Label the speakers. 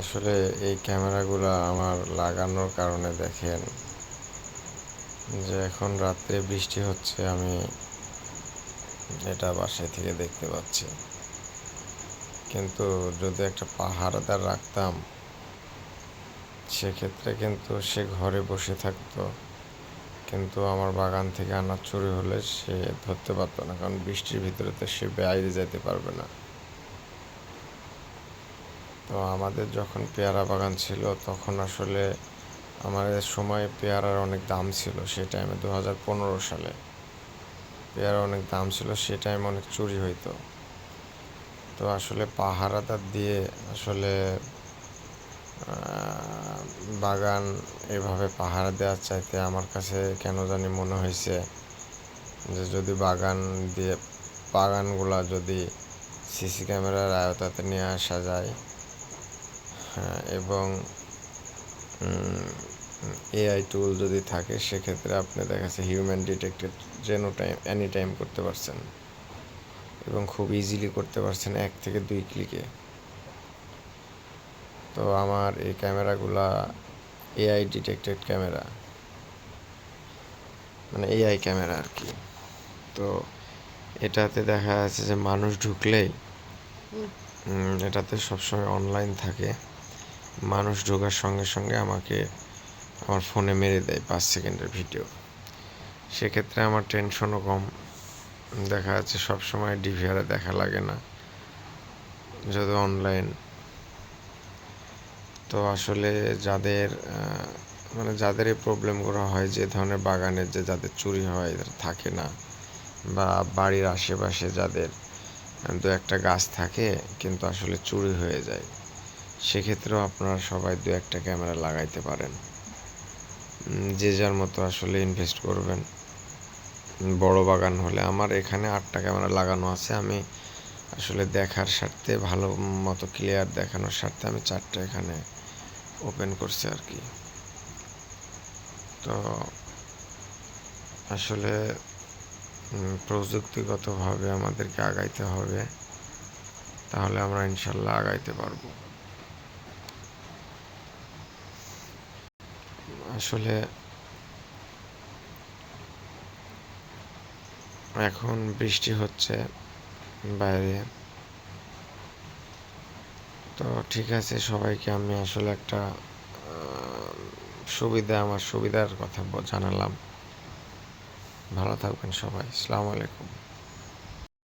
Speaker 1: আসলে এই ক্যামেরাগুলো আমার লাগানোর কারণে দেখেন যে এখন রাত্রে বৃষ্টি হচ্ছে, আমি এটা বাসায় থেকে দেখতে পাচ্ছি। কিন্তু যদি একটা পাহারাদার রাখতাম, সেক্ষেত্রে কিন্তু সে ঘরে বসে থাকতো। কিন্তু আমার বাগান থেকে আনাজ চুরি হলে সে ধরতে পারতো না, কারণ বৃষ্টির ভিতরে তো সে বাইরে যেতে পারবে না। তো আমাদের যখন পেয়ারা বাগান ছিল, তখন আসলে আমাদের সময় পেয়ারার অনেক দাম ছিল সেই টাইমে দু হাজার পনেরো সালে। পেয়ারা অনেক দাম ছিল, সে টাইমে অনেক চুরি হইতো। তো আসলে পাহারাদার দিয়ে আসলে বাগান এভাবে পাহারা দেওয়ার চাইতে আমার কাছে কেন জানি মনে হয়েছে যে, যদি বাগান দিয়ে, বাগানগুলা যদি সিসি ক্যামেরার আয়তাতে নিয়ে আসা যায় এবং এআই টুল যদি থাকে সেক্ষেত্রে আপনি দেখা যাচ্ছে হিউম্যান ডিটেক্টেড যেন টাইম এনি টাইম করতে পারছেন। এবং খুব ইজিলি করতে পারছেন এক থেকে দুই ক্লিকে তো আমার এই ক্যামেরাগুলা এআই ডিটেক্টেড ক্যামেরা। মানে এআই ক্যামেরা আর কি তো এটাতে দেখা যাচ্ছে যে মানুষ ঢুকলেই এটাতে সবসময় অনলাইন থাকে। মানুষ ঢোকার সঙ্গে সঙ্গে আমাকে আমার ফোনে মেরে দেয় পাঁচ সেকেন্ডের ভিডিও। সেক্ষেত্রে আমার টেনশনও কম। দেখা যাচ্ছে সবসময় ডিভিআরে দেখা লাগে না যদি অনলাইন তো আসলে যাদের মানে যাদের এই প্রবলেমগুলো হয়, যে ধরনের বাগানের যে যাদের চুরি হয় থাকে না। বা বাড়ির আশেপাশে যাদের দু একটা গাছ থাকে, কিন্তু আসলে চুরি হয়ে যায়। সেক্ষেত্রেও আপনারা সবাই দু একটা ক্যামেরা লাগাইতে পারেন। যে যার মতো আসলে ইনভেস্ট করবেন। বড় বাগান হলে আমার এখানে আটটা ক্যামেরা লাগানো আছে। আমি আসলে দেখার স্বার্থে, ভালো মতো ক্লিয়ার দেখানোর স্বার্থে আমি চারটা এখানে ওপেন করছি আর কি। তো আসলে প্রযুক্তিগতভাবে আমাদেরকে আগাইতে হবে। তাহলে আমরা ইনশাল্লাহ আগাইতে পারব। আসলে এখন বৃষ্টি হচ্ছে বাইরে। তো ঠিক আছে, সবাইকে আমি আসলে একটা সুবিধা, আমার সুবিধার কথা জানালাম। ভালো থাকবেন সবাই। আসসালামু আলাইকুম।